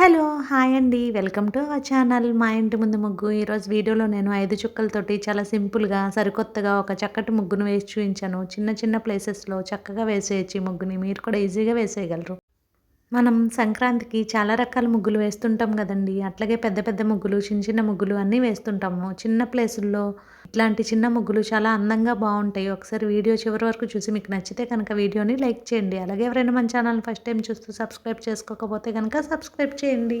Hello hi అండి. Welcome to our channel. మా ఇంటి ముందు ముగ్గు. ఈరోజు వీడియోలో నేను ఐదు చుక్కలతోటి చాలా సింపుల్గా సరికొత్తగా ఒక చక్కటి ముగ్గును వేసి చూపించాను. చిన్న చిన్న ప్లేసెస్లో చక్కగా వేసేయచ్చు ఈ ముగ్గుని. మీరు కూడా ఈజీగా వేసేయగలరు. మనం సంక్రాంతికి చాలా రకాల ముగ్గులు వేస్తుంటాం కదండి. అట్లాగే పెద్ద పెద్ద ముగ్గులు చిన్న చిన్న ముగ్గులు అన్నీ వేస్తుంటాము. చిన్న ప్లేసుల్లో ఇట్లాంటి చిన్న ముగ్గులు చాలా అందంగా బాగుంటాయి. ఒకసారి వీడియో చివరి వరకు చూసి మీకు నచ్చితే కనుక వీడియోని లైక్ చేయండి. అలాగే ఎవరైనా మన ఛానల్ ఫస్ట్ టైం చూస్తూ సబ్స్క్రైబ్ చేసుకోకపోతే కనుక సబ్స్క్రైబ్ చేయండి.